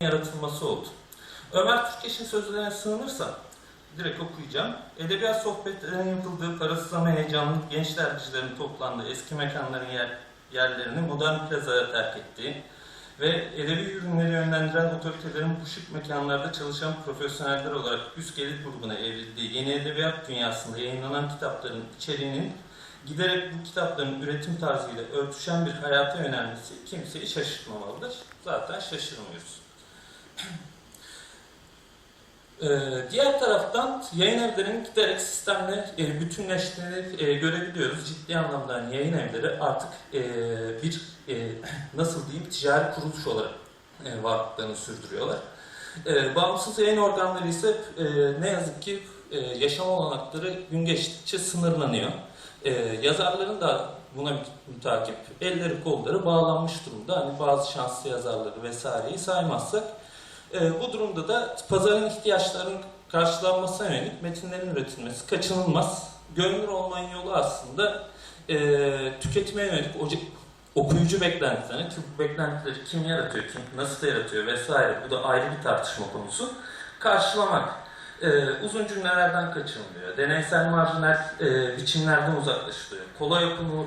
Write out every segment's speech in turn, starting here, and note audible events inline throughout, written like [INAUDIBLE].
yaratılması oldu. Ömer Türkeş'in sözlerine sığınırsam, direkt okuyacağım. Edebiyat sohbetlerinin yapıldığı parasız ama heyecanlı genç dergicilerin toplandığı eski mekanların yer, yerlerini modern plazaya terk ettiği ve edebi ürünleri yönlendiren otoritelerin bu şık mekanlarda çalışan profesyoneller olarak üst gelir grubuna evrildiği yeni edebiyat dünyasında yayınlanan kitapların içeriğinin giderek bu kitapların üretim tarzıyla örtüşen bir hayata yönelmesi kimseyi şaşırtmamalıdır. Zaten şaşırmıyoruz. Ee, diğer taraftan yayın evlerinin giderek sistemle e, bütünleştiğini e, görebiliyoruz. Ciddi anlamda hani yayın evleri artık e, bir e, [CLEARS THROAT] nasıl diyeyim ticari kuruluş olarak e, varlıklarını sürdürüyorlar. E, bağımsız yayın organları ise e, ne yazık ki e, yaşam olanakları gün geçtikçe sınırlanıyor. E, yazarların da buna mütakip elleri kolları bağlanmış durumda. Hani bazı şanslı yazarları vesaireyi saymazsak e, bu durumda da pazarın ihtiyaçlarının karşılanmasına yönelik metinlerin üretilmesi kaçınılmaz. Görünür olmanın yolu aslında e, tüketime yönelik oca- okuyucu beklentilerini, ki bu beklentileri kim yaratıyor, kim nasıl yaratıyor vesaire bu da ayrı bir tartışma konusu. Karşılamak. E, uzun cümlelerden kaçınılıyor. Deneysel marjinal e, biçimlerden uzaklaşılıyor. Kolay okunur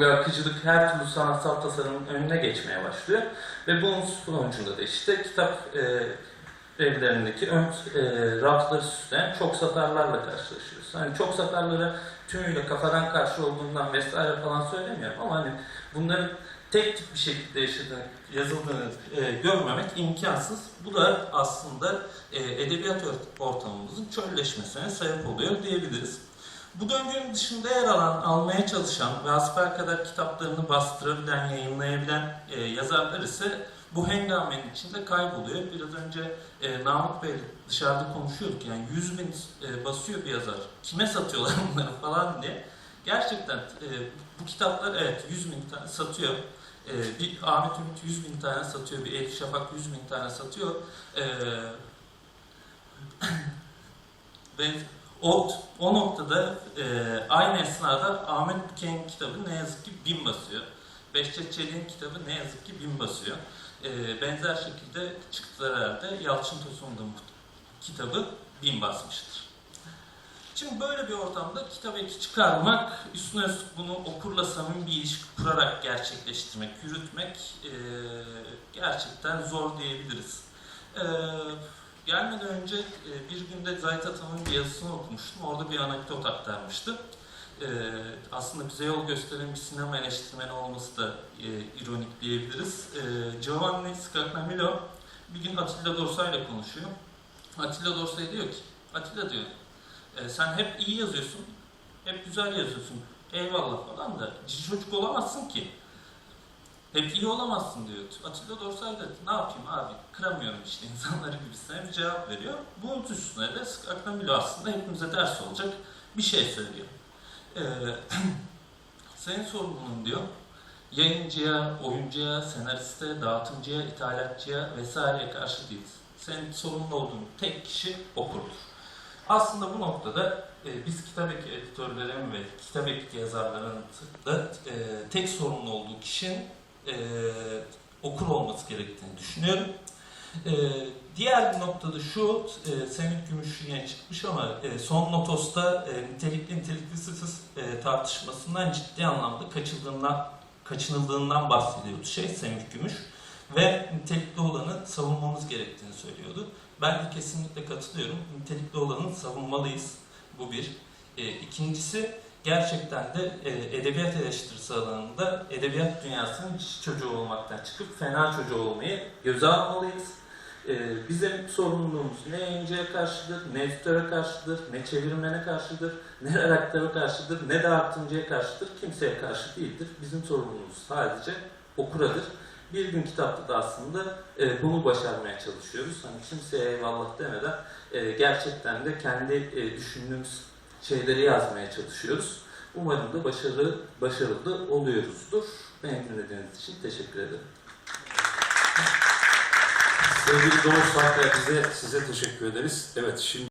ve akıcılık her türlü sanatsal tasarımın önüne geçmeye başlıyor. Ve bunun sonucunda da işte kitap e, evlerindeki ön e, rafları süsleyen çok satarlarla karşılaşıyoruz. Hani çok satarları tümüyle kafadan karşı olduğundan vesaire falan söylemiyorum ama hani bunların tek tip bir şekilde yaşadığını, yazıldığını e, görmemek imkansız. Bu da aslında e, edebiyat ortamımızın çölleşmesine sebep oluyor diyebiliriz. Bu döngünün dışında yer alan, almaya çalışan ve asper kitaplarını bastırabilen, yayınlayabilen e, yazarlar ise bu hengamenin içinde kayboluyor. Biraz önce e, Namık Bey dışarıda konuşuyorduk yani 100 bin e, basıyor bir yazar. Kime satıyorlar [LAUGHS] bunları falan diye. Gerçekten e, bu kitaplar evet 100 bin tane satıyor. E, bir Ahmet Ümit 100 bin tane satıyor, bir Elif Şafak 100 bin tane satıyor. E, [CLEARS THROAT] ve o, o noktada e, aynı esnada Ahmet Bükey'in kitabı ne yazık ki bin basıyor. Behçet Çelik'in kitabı ne yazık ki bin basıyor. E, benzer şekilde çıktılar herhalde Yalçın Tosun'un kitabı bin basmıştır. Şimdi böyle bir ortamda kitap eki çıkarmak, üstüne üstlük bunu okurla samimi bir ilişki kurarak gerçekleştirmek, yürütmek e, gerçekten zor diyebiliriz. E, gelmeden önce e, bir günde Zahit Atam'ın bir yazısını okumuştum. Orada bir anekdot aktarmıştı. E, aslında bize yol gösteren bir sinema eleştirmeni olması da e, ironik diyebiliriz. Giovanni Scagnamillo bir gün Atilla Dorsa ile konuşuyor. Atilla Dorsa'ya diyor ki, Atilla diyor, sen hep iyi yazıyorsun, hep güzel yazıyorsun, eyvallah falan da cici çocuk olamazsın ki. İyi olamazsın diyor. Atilla Dorsay da ne yapayım abi kıramıyorum işte [LAUGHS] insanları gibisine bir cevap veriyor. Bunun üstüne de Aknamilo aslında hepimize ders olacak bir şey söylüyor. Ee, [CLEARS THROAT] senin sorumluluğun diyor yayıncıya, oyuncuya, senariste, dağıtımcıya, ithalatçıya vesaireye karşı değil. Senin sorumlu olduğun tek kişi okurdur. Aslında bu noktada e, biz kitap eki editörlerin ve kitap eki yazarların da e, tek sorumlu olduğu kişinin e, okur olması gerektiğini düşünüyorum. E, diğer bir noktada şu, e, Semih Gümüş yine çıkmış ama e, son notosta e, nitelikli niteliklisiz e, tartışmasından ciddi anlamda kaçıldığından, kaçınıldığından bahsediyordu şey Semih Gümüş ve nitelikli olanı savunmamız gerektiğini söylüyordu. Ben de kesinlikle katılıyorum. Nitelikli olanı savunmalıyız. Bu bir. E, ikincisi gerçekten de e, edebiyat eleştirisi alanında edebiyat dünyasının çocuğu olmaktan çıkıp fena çocuğu olmayı göze almalıyız. Bizim sorumluluğumuz ne yayıncıya karşıdır, ne editöre karşıdır, ne çevirmene karşıdır, ne redaktöre karşıdır, ne dağıtımcıya karşıdır, kimseye karşı değildir. Bizim sorumluluğumuz sadece okuradır. Bir gün kitapta da aslında e, bunu başarmaya çalışıyoruz. Hani kimseye eyvallah demeden e, gerçekten de kendi düşündüğümüz şeyleri yazmaya çalışıyoruz. Umarım da başarılı, başarılı oluyoruzdur. Beni dinlediğiniz için teşekkür ederim. Sevgili Doğu Sarkaya bize size teşekkür ederiz. Evet şimdi